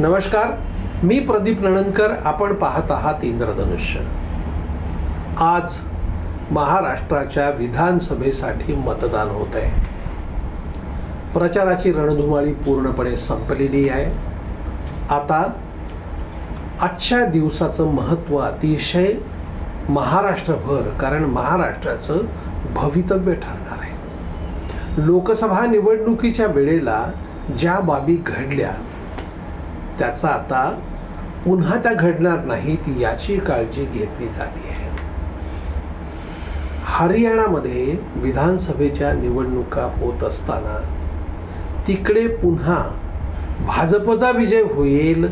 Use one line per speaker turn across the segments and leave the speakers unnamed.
नमस्कार मी प्रदीप नणनकर आपण पाहत आहात इंद्रधनुष्य. आज महाराष्ट्राच्या विधानसभेसाठी मतदान होत आहे प्रचाराची रणधुमाळी पूर्णपणे संपलेली आहे. आता आजच्या दिवसाचं महत्त्व अतिशय महाराष्ट्रभर कारण महाराष्ट्राचं भवितव्य ठरणार आहे. लोकसभा निवडणुकीच्या वेळेला ज्या बाबी घडल्या त्याचा आता पुन्हा त्या घडणार नाहीत याची काळजी घेतली जाते आहे. हरियाणामध्ये विधानसभेच्या निवडणुका होत असताना तिकडे पुन्हा भाजपचा विजय होईल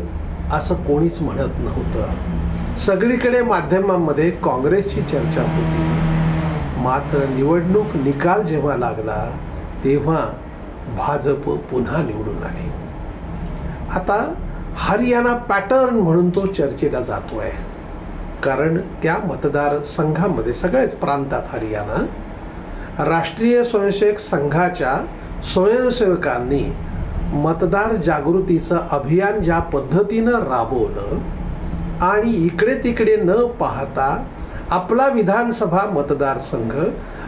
असं कोणीच म्हणत नव्हतं. सगळीकडे माध्यमांमध्ये काँग्रेसची चर्चा होती. मात्र निवडणूक निकाल जेव्हा लागला तेव्हा भाजप पुन्हा निवडून आले. आता हरियाणा पॅटर्न म्हणून तो चर्चेला जातो आहे कारण त्या मतदारसंघामध्ये सगळ्याच प्रांतात हरियाणा राष्ट्रीय स्वयंसेवक संघाच्या स्वयंसेवकांनी मतदार जागृतीचं अभियान ज्या पद्धतीनं राबवलं आणि इकडे तिकडे न पाहता आपला विधानसभा मतदारसंघ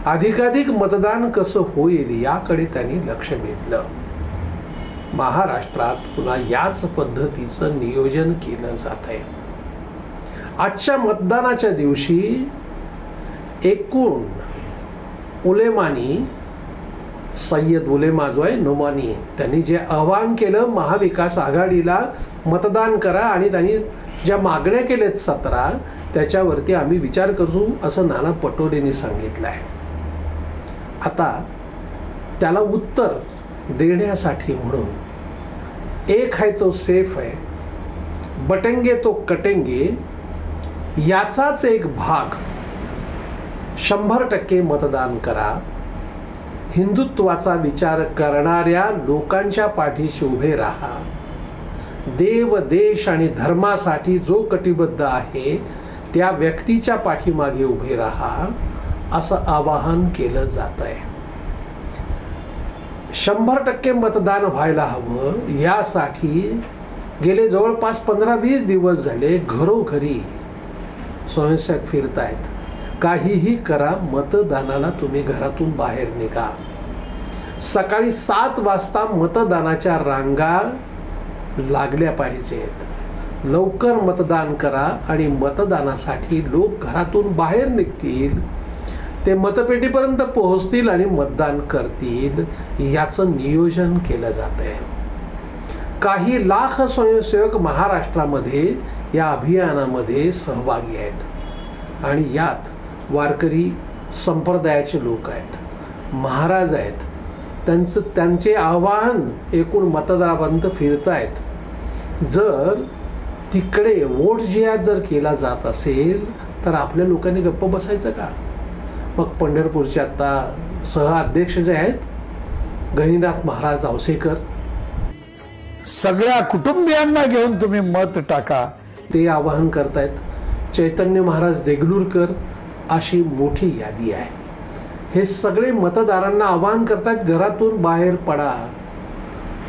अधिकाधिक मतदान कसं होईल याकडे त्यांनी लक्ष वेधलं. महाराष्ट्रात पुन्हा याच पद्धतीचं नियोजन केलं जात आहे. आजच्या मतदानाच्या दिवशी एकूण उलेमानी सय्यद उलेमा जो आहे नुमानी त्यांनी जे आवाहन केलं महाविकास आघाडीला मतदान करा आणि त्यांनी ज्या मागण्या केल्यात सतरा त्याच्यावरती आम्ही विचार करू असं नाना पटोलेंनी सांगितलं आहे. आता त्याला उत्तर देण्यासाठी म्हणून. एक आहे तो सेफ आहे. बटेंगे तो कटेंगे याचाच एक भाग. शंभर टक्के मतदान करा. हिंदुत्वाचा विचार करणाऱ्या लोकांच्या पाठीशी उभे राहा. देव देश आणि धर्मासाठी जो कटिबद्ध आहे त्या व्यक्तीच्या पाठीमागे उभे राहा असं आवाहन केलं जात आहे शंभर टक्के मतदान व्हायला हवं. यासाठी गेले जवळपास पंधरा वीस दिवस झाले घरोघरी स्वयंसेवक फिरतायत. काहीही करा मतदानाला तुम्ही घरातून बाहेर निघा. सकाळी सात वाजता मतदानाच्या रांगा लागल्या पाहिजेत. लवकर मतदान करा आणि मतदानासाठी लोक घरातून बाहेर निघतील. ते मतपेटीपर्यंत पोहोचतील आणि मतदान करतील. याचं नियोजन केलं जात आहे काही लाख स्वयंसेवक महाराष्ट्रामध्ये या अभियानामध्ये सहभागी आहेत. आणि यात वारकरी संप्रदायाचे लोक आहेत. महाराज आहेत. त्यांचं त्यांचे आव्हान एकूण मतदारापर्यंत आहेत जर तिकडे वोट जिहाद जर केला जात असेल तर आपल्या लोकांनी गप्प बसायचं का? मग पंढरपूरचे आत्ता सहअध्यक्ष जे आहेत गहिनीनाथ महाराज औसेकर
सगळ्या कुटुंबियांना घेऊन तुम्ही मत टाका.
ते आवाहन करतायत चैतन्य महाराज देगलूरकर अशी मोठी यादी आहे. हे सगळे मतदारांना आवाहन करतायत घरातून बाहेर पडा.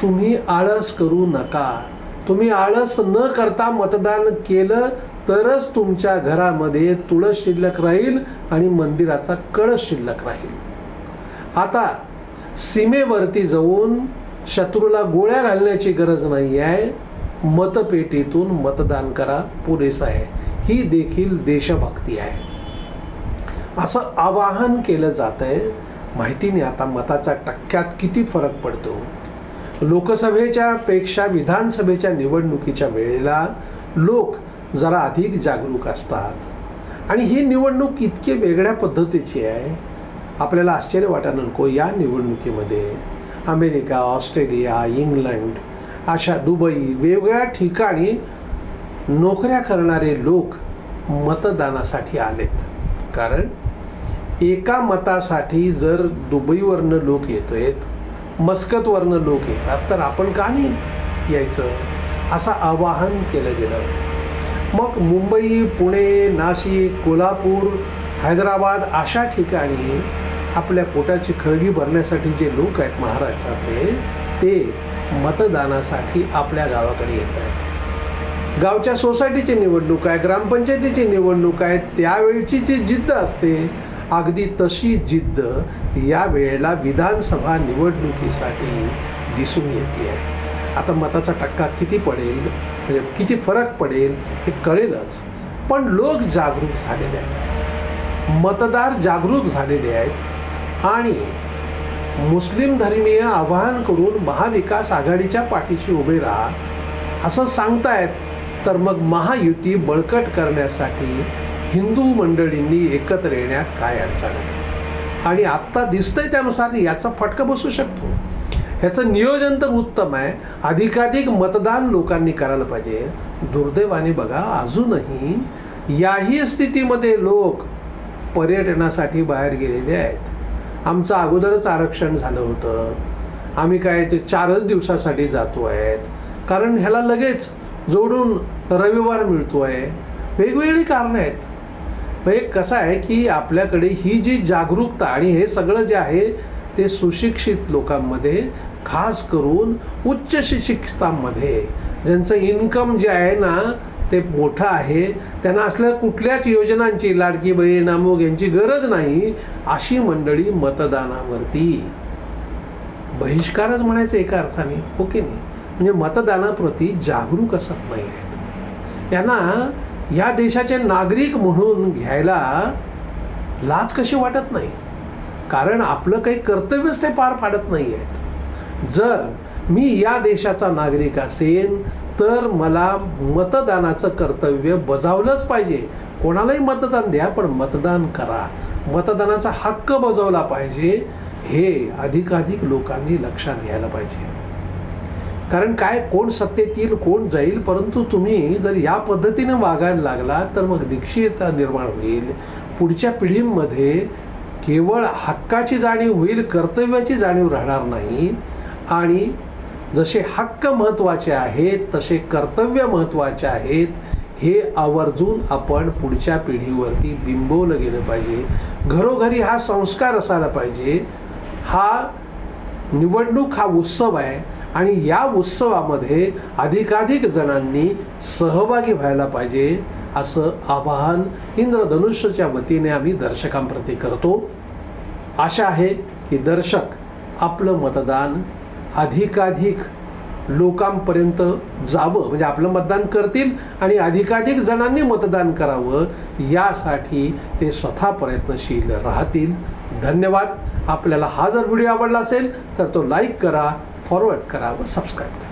तुम्ही आळस करू नका. तुम्ही आळस न करता मतदान केलं तरच तुमच्या घरामध्ये तुळस शिल्लक राहील आणि मंदिराचा कळस शिल्लक राहील. आता सीमेवरती जाऊन शत्रूला गोळ्या घालण्याची गरज नाही आहे. मतपेटीतून मतदान करा पुरेसा आहे. ही देखील देशभक्ती आहे. असं आवाहन केलं जात आहे माहिती नाही आता मताच्या टक्क्यात किती फरक पडतो? लोकसभेच्या पेक्षा विधानसभेच्या निवडणुकीच्या वेळेला लोक जरा अधिक जागरूक असतात. आणि ही निवडणूक इतकी वेगळ्या पद्धतीची आहे आपल्याला आश्चर्य वाटायला नको या निवडणुकीमध्ये. अमेरिका ऑस्ट्रेलिया इंग्लंड अशा दुबई वेगवेगळ्या ठिकाणी नोकऱ्या करणारे लोक मतदानासाठी आलेत. कारण एका मतासाठी जर दुबईवरनं लोक येत आहेत मस्कतवरनं लोक येतात तर आपण का नाही यायचं? असं आवाहन केलं गेलं. मग मुंबई पुणे नाशिक कोल्हापूर हैदराबाद अशा ठिकाणी आपल्या पोटाची खळगी भरण्यासाठी जे लोक आहेत महाराष्ट्रातले ते मतदानासाठी आपल्या गावाकडे येत आहेत. गावच्या सोसायटीची निवडणूक आहे ग्रामपंचायतीची निवडणूक आहे त्यावेळची जी जिद्द असते अगदी तशी जिद्द या वेळेला विधानसभा निवडणुकीसाठी दिसून येते आहे. आता मताचा टक्का किती पडेल? किती फरक पडेल हे कळेलच. पण लोक जागरूक झालेले आहेत. मतदार जागरूक झालेले आहेत. आणि मुस्लिम धर्मीय आवाहन करून महाविकास आघाडीच्या पाठीशी उभे राहा असं सांगतायत. तर मग महायुती बळकट करण्यासाठी हिंदू मंडळींनी एकत्र येण्यात काय अडचण आहे? आणि आत्ता दिसतंय त्यानुसार याचा फटका बसू शकतो. ह्याचं नियोजन तर उत्तम आहे. अधिकाधिक मतदान लोकांनी करायला पाहिजे. दुर्दैवाने बघा अजूनही याही स्थितीमध्ये लोक पर्यटनासाठी बाहेर गेलेले आहेत. आमचं अगोदरच आरक्षण झालं होतं. आम्ही काय ते चारच दिवसासाठी जातो आहेत. कारण ह्याला लगेच जोडून रविवार मिळतो आहे. वेगवेगळी कारणं आहेत. म्हणजे कसं आहे की आपल्याकडे ही जी जागरूकता आणि हे सगळं जे आहे ते सुशिक्षित लोकांमध्ये खास करून उच्च शिक्षितांमध्ये. ज्यांचं इन्कम जे आहे ना ते मोठं आहे. त्यांना असल्या कुठल्याच योजनांची लाडकी बहीण अमोग यांची गरज नाही अशी मंडळी मतदानावरती. बहिष्कारच म्हणायचं एका अर्थाने हो ओके नाही? म्हणजे मतदानाप्रती जागरूक असत नाही आहेत. यांना या देशाचे नागरिक म्हणून घ्यायला लाज कशी वाटत नाही? कारण आपलं काही कर्तव्यच ते पार पाडत नाही आहेत. जर मी या देशाचा नागरिक असेन तर मला मतदानाचं कर्तव्य बजावलंच पाहिजे. कोणालाही मतदान द्या पण मतदान करा. मतदानाचा हक्क बजावला पाहिजे. हे अधिकाधिक लोकांनी लक्षात घ्यायला पाहिजे. कारण काय? कोण सत्तेत येईल कोण जाईल? परंतु तुम्ही जर या पद्धतीने वागायला लागला तर मग निश्चितता निर्माण होईल. पुढच्या पिढींमध्ये केवळ हक्काची जाणीव होईल कर्तव्याची जाणीव राहणार नाही. आणि जसे हक्क महत्त्वाचे आहेत तसे कर्तव्य महत्त्वाचे आहेत हे आवर्जून आपण पुढच्या पिढीवरती बिंबवलं गेलं पाहिजे. घरोघरी हा संस्कार असायला पाहिजे. हा निवडणूक हा उत्सव आहे आणि या उत्सवामध्ये अधिकाधिक जणांनी सहभागी व्हायला पाहिजे असं आवाहन इंद्रधनुष्यच्या वतीने आम्ही दर्शकांप्रती करतो. आशा आहे की दर्शक आपलं मतदान अधिकाधिक लोकांपर्यंत जावं म्हणजे आपलं मतदान करतील आणि अधिकाधिक जणांनी मतदान करावं यासाठी ते स्वतः प्रयत्नशील राहतील. धन्यवाद. आपल्याला हा जर व्हिडिओ आवडला असेल तर तो लाईक करा फॉरवर्ड करा व सबस्क्राईब करा.